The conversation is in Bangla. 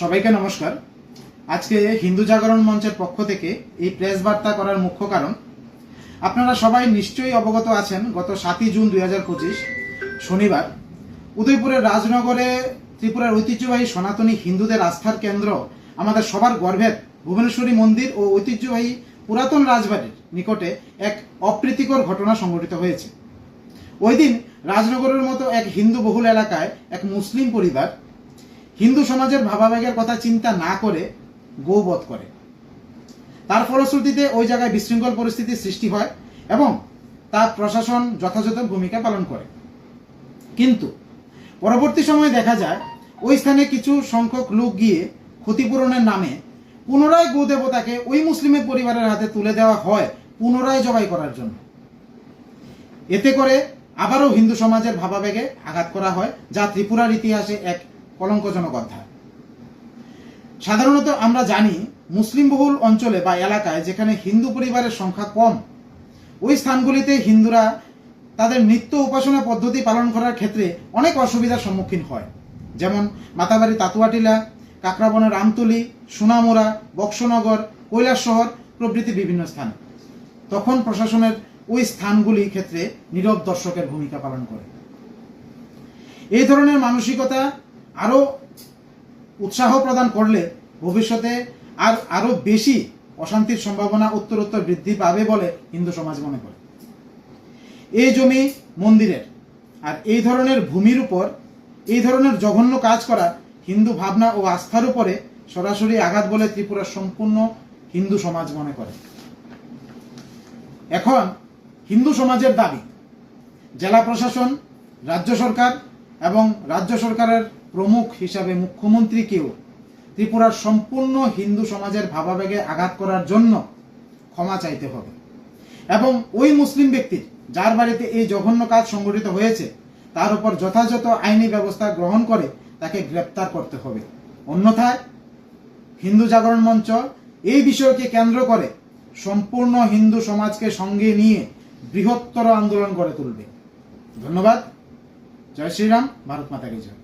সবাইকে নমস্কার। আজকে হিন্দু জাগরণ মঞ্চের পক্ষ থেকে এই প্রেস বার্তা করার মুখ্য কারণ, আপনারা সবাই নিশ্চয়ই অবগত আছেন, গত সাতই জুন দুই হাজার পঁচিশ, শনিবার, উদয়পুরের রাজনগরে ত্রিপুরার ঐতিহ্যবাহী সনাতনী হিন্দুদের আস্থার কেন্দ্র আমাদের সবার গর্ভের ভুবনেশ্বরী মন্দির ও ঐতিহ্যবাহী পুরাতন রাজবাড়ির নিকটে এক অপ্রীতিকর ঘটনা সংঘটিত হয়েছে। ওই দিন রাজনগরের মতো এক হিন্দু বহুল এলাকায় এক মুসলিম পরিবার হিন্দু সমাজের ভাবাবেগের কথা চিন্তা না করে গৌবধ করে। তার ফলশ্রুতিতে ওই জায়গায় বিশৃঙ্খল পরিস্থিতির সৃষ্টি হয় এবং তার প্রশাসন যথাযথ ভূমিকা পালন করে। কিন্তু পরবর্তী সময়ে দেখা যায়, ওই স্থানে কিছু সংখ্যক লোক গিয়ে ক্ষতিপূরণের নামে পুনরায় গোদেবতাকে ওই মুসলিমের পরিবারের হাতে তুলে দেওয়া হয় পুনরায় জবাই করার জন্য। এতে করে আবারও হিন্দু সমাজের ভাবাবেগে আঘাত করা হয়, যা ত্রিপুরার ইতিহাসে এক কলঙ্কজনক অধ্যায়। সাধারণত আমরা জানি মুসলিম বহুল অঞ্চলে বা এলাকায় যেখানে হিন্দু পরিবারের সংখ্যা কম, ওই স্থানগুলিতে হিন্দুরা তাদের নিত্য উপাসনা পদ্ধতি পালন করার ক্ষেত্রে অনেক অসুবিধার সম্মুখীন হয়। যেমন মাতাবাড়ি তাতুয়াটিলা কাকরাবনের রামতুলি সোনামুড়া বক্সনগর কৈলাস শহর প্রভৃতি বিভিন্ন স্থান। তখন প্রশাসনের ওই স্থানগুলি ক্ষেত্রে নীরব দর্শকের ভূমিকা পালন করে। এই ধরনের মানসিকতা আরও উৎসাহ প্রদান করলে ভবিষ্যতে আর আরও বেশি অশান্তির সম্ভাবনা উত্তরোত্তর বৃদ্ধি পাবে বলে হিন্দু সমাজ মনে করে। এই জমি মন্দিরের আর এই ধরনের ভূমির উপর, এই ধরনের জঘন্য কাজ করা হিন্দু ভাবনা ও আস্থার উপরে সরাসরি আঘাত বলে ত্রিপুরার সম্পূর্ণ হিন্দু সমাজ মনে করে। এখন হিন্দু সমাজের দাবি, জেলা প্রশাসন, রাজ্য সরকার এবং রাজ্য সরকারের প্রমুখ হিসাবে মুখ্যমন্ত্রীকেও ত্রিপুরার সম্পূর্ণ হিন্দু সমাজের ভাবাবেগে আঘাত করার জন্য ক্ষমা চাইতে হবে। এবং ওই মুসলিম ব্যক্তির যার বাড়িতে এই জঘন্য কাজ সংঘটিত হয়েছে, তার উপর যথাযথ আইনি ব্যবস্থা গ্রহণ করে তাকে গ্রেপ্তার করতে হবে। অন্যথায় হিন্দু জাগরণ মঞ্চ এই বিষয়কে কেন্দ্র করে সম্পূর্ণ হিন্দু সমাজকে সঙ্গে নিয়ে বৃহত্তর আন্দোলন গড়ে তুলবে। ধন্যবাদ। জয় শ্রীরাম, ভারত মাতা কি জয়।